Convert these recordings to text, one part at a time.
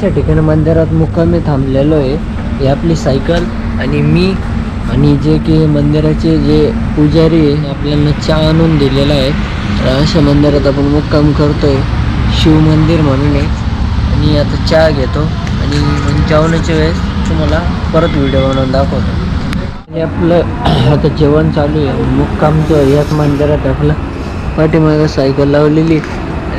अशा ठिकाणी मंदिरात मुक्कामी थांबलेलो आहे. ही आपली सायकल आणि मी आणि जे की मंदिराचे जे पुजारी आहे आपल्याला चहा आणून दिलेला आहे. तर अशा मंदिरात आपण मुक्काम करतोय. शिव मंदिर म्हणून आहे. आणि आता चहा घेतो. आणि मग जेवणाच्या वेळेस तुम्हाला परत व्हिडिओ बनवून दाखवतो. आणि आपलं आता जेवण चालू आहे. मुक्काम मुक्कामचं याच मंदिरात आपलं पाठीमागं सायकल लावलेली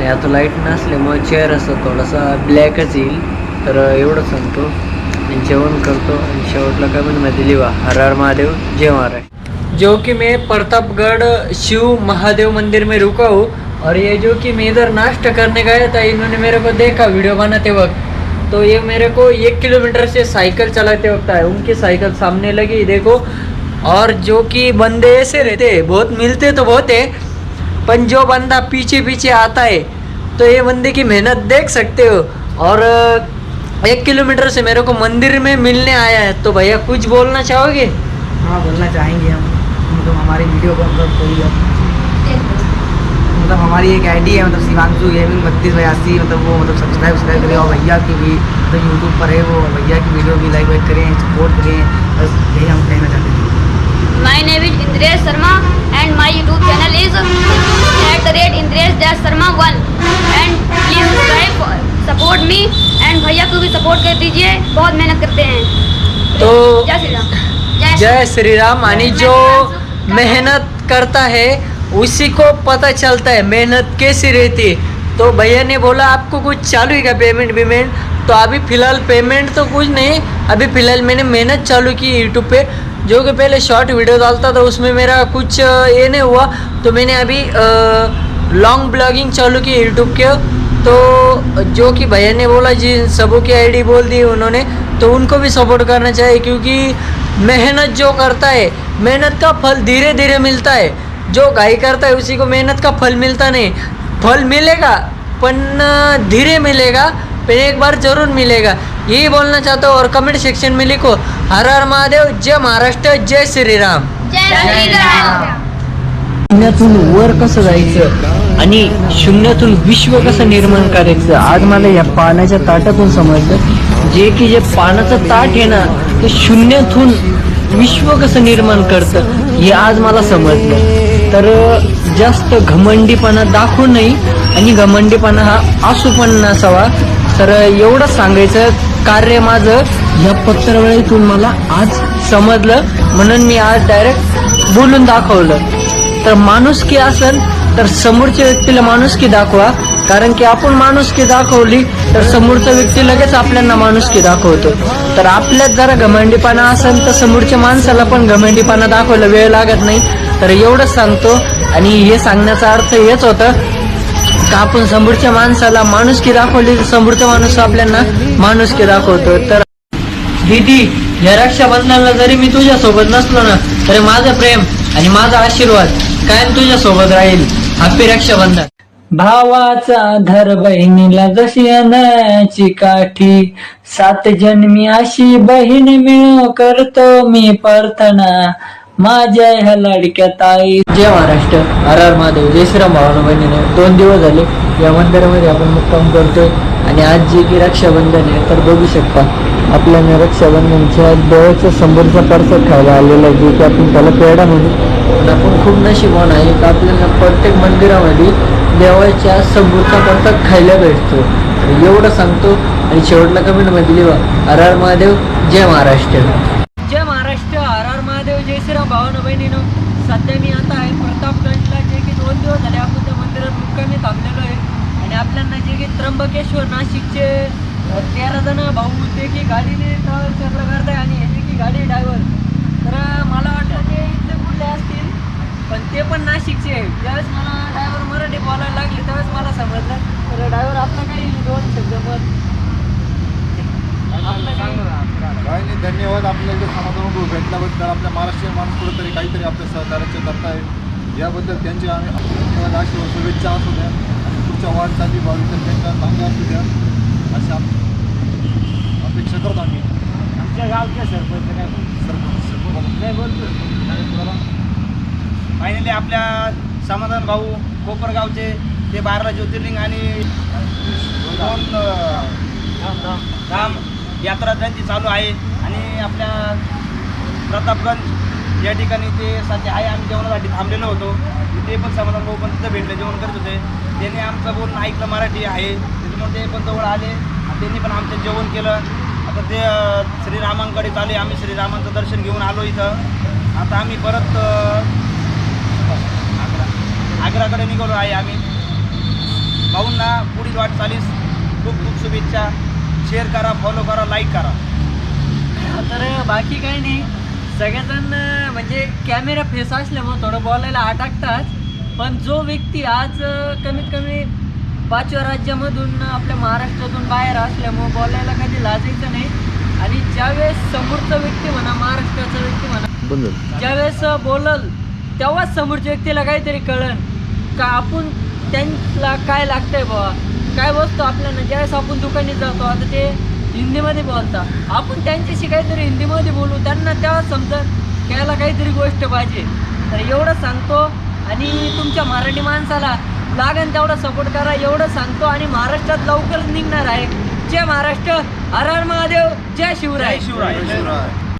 आता लाईट नसल्यामुळे चेअर असं थोडासा ब्लॅकच येईल. तर एवढं सांगतो. आणि जेवण करतो आणि शेवटला काय पण मध्ये लिहा, हर हर महादेव, जय महाराज. जो कि मैं प्रतापगढ़ शिव महादेव मंदिर में रुका हूँ, और ये जो कि मैं इधर नाश्ता करने गया था, इन्होंने मेरे को देखा वीडियो बनाते वक्त। तो ये मेरे को एक किलोमीटर से साइकिल चलाते वक्त आए उनकी साइकिल सामने लगी, देखो। और जो कि बंदे ऐसे रहते बहुत मिलते तो बहुत है पर जो बंदा पीछे पीछे आता है। तो ये बंदे की मेहनत देख सकते हो। और एक किलोमीटर से मेरे को मंदिर में मिलने आया है। तो भैया कुछ बोलना चाहोगे? हाँ बोलना चाहेंगे हम। मतलब हमारी वीडियो को मतलब कोई मतलब हमारी एक आईडी है मतलब शिवांशु गेमिंग बत्तीस बयासी मतलब वो मतलब सब्सक्राइब सब्सक्राइब करें। और भैया की भी मतलब यूट्यूब पर है वो भैया की वीडियो भी लाइक वाइक करें सपोर्ट करें। बस यही हम कहना चाहते हैं। My name is Indresh Sharma and my YouTube channel is rate Indresh Dash Sharma 1 and please subscribe support me and भैया को भी सपोर्ट कर दीजिए। बहुत मेहनत करते हैं। तो जय श्री राम। जय श्री राम आणि जो मेहनत करता है उसी को पता चलता है मेहनत कैसी रहती है। तो भैया ने बोला आपको कुछ चालू ही क्या पेमेंट वेमेंट? तो अभी फ़िलहाल पेमेंट तो कुछ नहीं अभी फ़िलहाल मैंने मेहनत चालू की यूट्यूब पे। जो कि पहले शॉर्ट वीडियो डालता था उसमें मेरा कुछ ये नहीं हुआ। तो मैंने अभी लॉन्ग ब्लॉगिंग चालू की यूट्यूब के। तो जो कि भैया ने बोला जी सबों की आईडी बोल दी उन्होंने तो उनको भी सपोर्ट करना चाहिए क्योंकि मेहनत जो करता है मेहनत का फल धीरे धीरे मिलता है। जो गाई करता है उसी को मेहनत का फल मिलता नहीं। फल मिलेगा अ, धीरे मिलेगा। पर एक बार जरूर मिलेगा। यही बोलना चाहता हूँ और कमेंट सेक्शन में लिखो हर हर महादेव जय महाराष्ट्र जय श्री राम जय श्री राम शून्यातून वर कसं जायचं आणि शून्यातून विश्व कसं निर्माण करायचं आज मला या पाण्याच्या ताटातून समजलं. जे की जे पाण्याचं ताट आहे ना ते शून्यातून विश्व कसं निर्माण करतं हे आज मला समजलं. तर जास्त घमंडीपणा दाखवू नाही आणि घमंडीपणा हा असू पण नसावा तर एवढं सांगायचं कार्य माझं या पत्रवेळीतून मला आज समजलं. म्हणून मी आज डायरेक्ट बोलून दाखवलं. तर माणुसकी असेल तर समोरच्या व्यक्तीला माणुसकी दाखवा. कारण की आपण माणुसकी दाखवली तर समोरचा व्यक्ती लगेच आपल्याला माणुसकी दाखवतो. तर आपल्यात जरा घमंडीपणा असेल तर समोरच्या माणसाला पण घमंडीपणा दाखवायला वेळ लागत नाही. तर एवढंच सांगतो. आणि हे सांगण्याचा अर्थ हेच होतं का आपण समोरच्या माणसाला माणुसकी दाखवली तर समोरचा माणूस आपल्याला माणुसकी दाखवतो? तर दीदी या रक्षाबंधनाला जरी मी तुझ्या सोबत नसलो ना तरी माझं प्रेम आणि माझा आशीर्वाद कायम तुझ्या सोबत राहील. हॅपी रक्षाबंधन. भावाचा धर बहिणीला जशी अनाची काठी सात जन्मी अशी बहीण मिळो करतो मी प्रार्थना. माझ्या ह्या लाडक्या ताई. जय महाराष्ट्र. आर आर महादेव जय श्रीराम भावानं बहिणीने. दोन दिवस झाले या मंदिरामध्ये आपण मुक्काम करतोय. आणि आज जे की रक्षाबंधन आहे तर बघू शकता. आपल्याला रक्षाबंधनच्या देवाच्या समोरचा परसाद खायला आलेला आहे जे की आपण त्याला पेढा म्हणू. पण आपण खूप नशिबवान आहे का आपल्याला प्रत्येक मंदिरामध्ये देवाच्या समोरचा परसाद खायला भेटतो. एवढं सांगतो. आणि शेवटला कमेंटमध्ये लिहा आर आर महादेव जय महाराष्ट्र. महादेव भावानं बहिणीनं सध्या मी आता आहे. प्रतापगडला जे की दोन दिवस झाले आपण त्या मंदिरात मुक्कामी थांबलेलो आहे. आणि आपल्याला जे की त्र्यंबकेश्वर नाशिकचे तेरा जण भाऊ ते की गाडीने ट्रॅव्हल करला करताय आणि हे जे की गाडी ड्रायव्हर तर मला वाटतं ते इथले कुठले असतील पण ते पण नाशिकचे आहे. ज्यावेळेस मला ड्रायव्हर मराठी बोलायला लागली त्यावेळेस मला समजलं. तर ड्रायव्हर आपला काही दोन शब्द पण आपलं काही धन्यवाद. आपल्या इथे समाधान भेटल्याबद्दल आपल्या महाराष्ट्रीयन माणूस कुठेतरी काहीतरी आपल्या सहकार्याचे करताय याबद्दल त्यांचे आम्ही धन्यवाद. आशीर्वाद शुभेच्छा असू द्या. पुढच्या वाटचाली भविष्यात त्यांच्या चांगल्या असू द्या. अशी अपेक्षा करतो आम्ही. आमच्या गावच्या सरपंच काय सरपंच सरपंच. नाही बोलतो. फायनली आपल्या समाधान भाऊ कोपरगावचे ते बारा ज्योतिर्लिंग आणि दोन धाम. यात्रा त्यांची चालू आहे. आणि आपल्या प्रतापगंज या ठिकाणी ते सध्या आहे. आम्ही जेवणासाठी थांबलेलो होतो. ते पण समाधान भाऊ पण तिथं भेटले जेवण करत होते. त्यांनी आमचं बोलणं ऐकलं मराठी आहे. त्याच्यामुळे ते पण जवळ आले. आणि त्यांनी पण आमचं जेवण केलं. आता ते श्रीरामांकडे चालू आम्ही श्रीरामांचं दर्शन घेऊन आलो इथं. आता आम्ही परत आग्रा आग्राकडे निघालो आहे आम्ही. भाऊंना पुढील वाटचालीस खूप खूप शुभेच्छा. शेअर करा फॉलो करा लाईक करा. तर बाकी काही नाही. सगळेजण म्हणजे कॅमेरा फेस असल्यामुळे थोडं बोलायला अटकतात पण जो व्यक्ती आज कमीत कमी पाचव्या राज्यामधून आपल्या महाराष्ट्रातून बाहेर असल्यामुळं बोलायला कधी लाजायचं नाही. आणि ज्यावेळेस समोरचा व्यक्ती म्हणा महाराष्ट्राचा व्यक्ती म्हणा ज्यावेळेस बोलल तेव्हाच समोरच्या व्यक्तीला काहीतरी कळन. का आपण त्यांना काय लागतंय बाबा काय वस्तू आपल्याला ज्यावेळेस आपण दुकानी जातो आता ते हिंदीमध्ये बोलता. आपण त्यांच्याशी काहीतरी हिंदीमध्ये बोलू त्यांना तेव्हा समजत त्याला काहीतरी गोष्ट पाहिजे. तर एवढं सांगतो आणि तुमच्या मराठी माणसाला लागेल तेवढा सपोर्ट करा. एवढं सांगतो आणि महाराष्ट्रात लवकरच निघणार आहे. जय महाराष्ट्र. हर हर महादेव. जय शिवराय. शिवराय शिवराय.